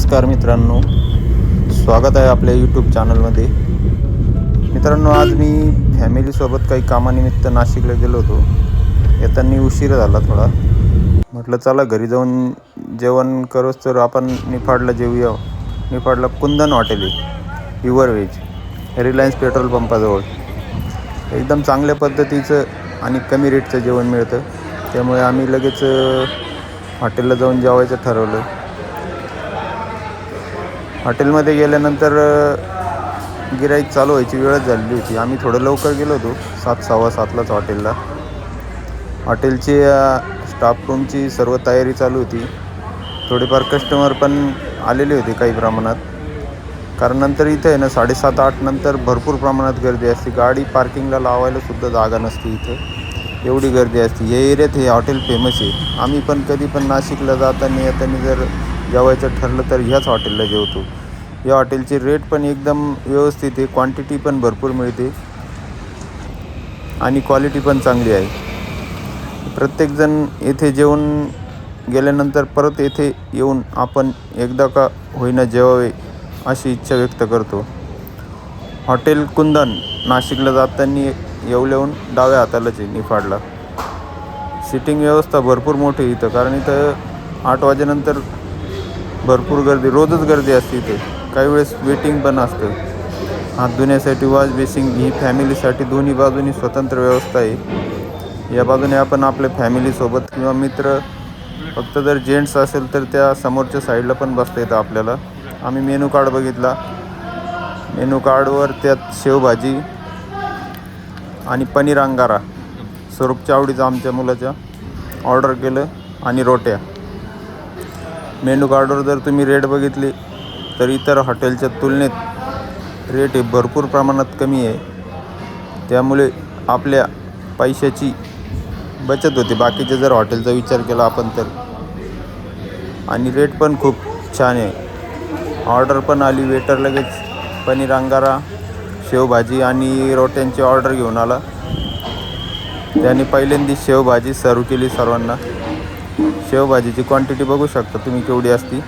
नमस्कार मित्रांनो. स्वागत आहे आपल्या यूट्यूब चॅनलमध्ये मित्रांनो आज मी फॅमिलीसोबत काही कामानिमित्त नाशिकला गेलो होतो. येताना उशीर झाला थोडा. म्हटलं चला घरी जाऊन जेवण करोच तर आपण निफाडला जेवूया निफाडला कुंदन हॉटेल आहे. Pure veg. रिलायन्स पेट्रोल पंपाजवळ. एकदम चांगल्या पद्धतीचं आणि कमी रेटचं जेवण मिळतं. त्यामुळे आम्ही लगेच हॉटेलला जाऊन जेवायचं ठरवलं. हॉटेलमध्ये गेल्यानंतर गिराईक चालू व्हायची वेळच झालेली होती. आम्ही थोडं लवकर गेलो होतो सात सव्वा सातलाच हॉटेलला. हॉटेलची स्टाफ रूमची सर्व तयारी चालू होती. थोडेफार कस्टमर पण आलेले होते काही प्रमाणात. कारण नंतर इथं आहे ना साडेसात आठ नंतर भरपूर प्रमाणात गर्दी असते. गाडी पार्किंगला लावायला सुद्धा जागा नसते इथं. एवढी गर्दी असते. या एरियात हे हॉटेल फेमस आहे. आम्ही पण कधी पण नाशिकला जाताना येताना जर जेवायचं ठरलं तर ह्याच हॉटेलला जेवतो या हॉटेलचे रेट पण एकदम व्यवस्थित आहे. क्वांटिटी पण भरपूर मिळते. आणि क्वालिटी पण चांगली आहे. प्रत्येकजण येथे जेवून गेल्यानंतर परत येथे येऊन आपण एकदा का होईना जेवावे अशी इच्छा व्यक्त करतो. हॉटेल कुंदन नाशिकला जाताना येऊन डाव्या हातालाच निफाडला सिटिंग व्यवस्था भरपूर मोठी इथं. कारण इथं आठ वाजेनंतर भरपूर गर्दी रोजच गर्दी असते इथे. काही वेळेस वेटिंग पण असतं. हात धुण्यासाठी वॉश बेसिंग ही फॅमिलीसाठी दोन्ही बाजूनी स्वतंत्र व्यवस्था आहे. या बाजूने आपण आपल्या फॅमिलीसोबत किंवा मित्र फक्त जर जेंट्स असेल तर त्या समोरच्या साईडला पण बसता येतं आपल्याला. आम्ही मेनू कार्ड बघितला. मेनू कार्डवर त्यात शेवभाजी आणि पनीर अंगारा. स्वरूपच्या आवडीचं आमच्या मुलाच्या ऑर्डर केलं आणि रोट्या. मेनू कार्डवर जर तुम्ही रेट बघितले तर इतर हॉटेलच्या तुलनेत रेट हे भरपूर प्रमाणात कमी आहे. त्यामुळे आपल्या पैशाची बचत होते. बाकीचे जर हॉटेलचा विचार केला आपण तर. आणि रेट पण खूप छान आहे. ऑर्डर पण आली वेटर लगेच पनीर अंगारा शेवभाजी आणि रोट्यांची ऑर्डर घेऊन आला. त्याने पहिल्यांदी शेवभाजी सर्व केली सर्वांना. शेवभाजीची क्वांटिटी बघू शकता तुम्ही केवढी असती.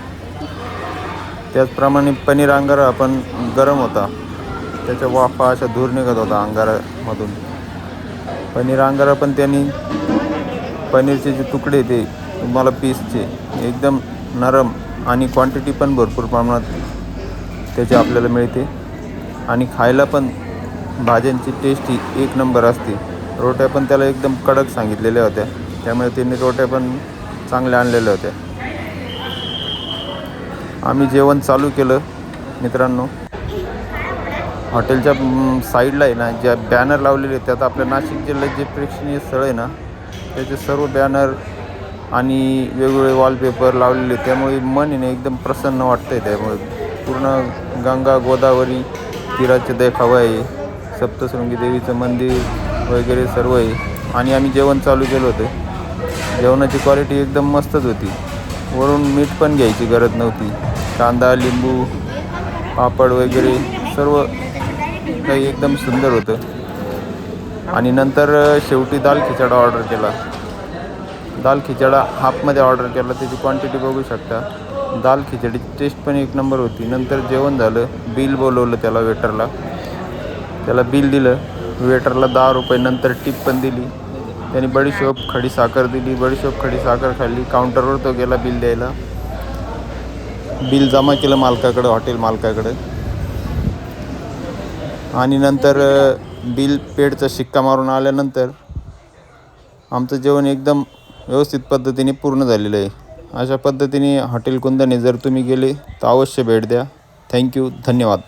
त्याचप्रमाणे पनीर अंगारा पण गरम होता. त्याच्या वाफा अशा धूर निघत होता अंगारामधून. पनीर अंगारा पण त्यांनी पनीरचे जे तुकडे ते तुम्हाला पीसचे एकदम नरम आणि क्वांटिटी पण भरपूर प्रमाणात त्याची आपल्याला मिळते. आणि खायला पण भाज्यांची टेस्ट ही एक नंबर असते. रोट्या पण त्याला एकदम कडक सांगितलेल्या होत्या. त्यामुळे त्यांनी रोट्या पण चांगले आणलेले होते. आम्ही जेवण चालू केलं मित्रांनो. हॉटेलच्या साईडला आहे ना ज्या बॅनर लावलेले आहेत त्यात आपल्या नाशिक जिल्ह्यात जे प्रेक्षणीय स्थळ आहे ना त्याचे सर्व बॅनर आणि वेगवेगळे वॉलपेपर लावलेले आहेत. त्यामुळे मन आहे ना एकदम प्रसन्न वाटतं आहे त्यामुळे. पूर्ण गंगा गोदावरी तीराचे देखावा आहे. सप्तशृंगी देवीचं मंदिर वगैरे सर्व आहे. आणि आम्ही जेवण चालू केलं होतं. जेवणाची क्वालिटी एकदम मस्तच होती. वरून मीठ पण घ्यायची गरज नव्हती. कांदा लिंबू पापड वगैरे सर्व काही एकदम सुंदर होतं. आणि नंतर शेवटी दाल खिचडा ऑर्डर केला. दाल खिचडा हाफमध्ये ऑर्डर केला त्याची क्वांटिटी बघू शकता. दाल खिचडीची टेस्ट पण एक नंबर होती. नंतर जेवण झालं बिल बोलवलं त्याला वेटरला त्याला बिल दिलं. वेटरला दहा रुपये नंतर टिप पण दिली. त्याने बडीशोप खडी साखर दिली. बडीशोप खडी साखर खाल्ली. काउंटरवर तो गेला बिल द्यायला. बिल जमा केलं मालकाकडं हॉटेल मालकाकडं. आणि नंतर बिल पेडचा शिक्का मारून आल्यानंतर आमचं जेवण एकदम व्यवस्थित पद्धतीने पूर्ण झालेलं आहे. अशा पद्धतीने हॉटेल कुंदने जर तुम्ही गेले तर अवश्य भेट द्या. थँक्यू धन्यवाद.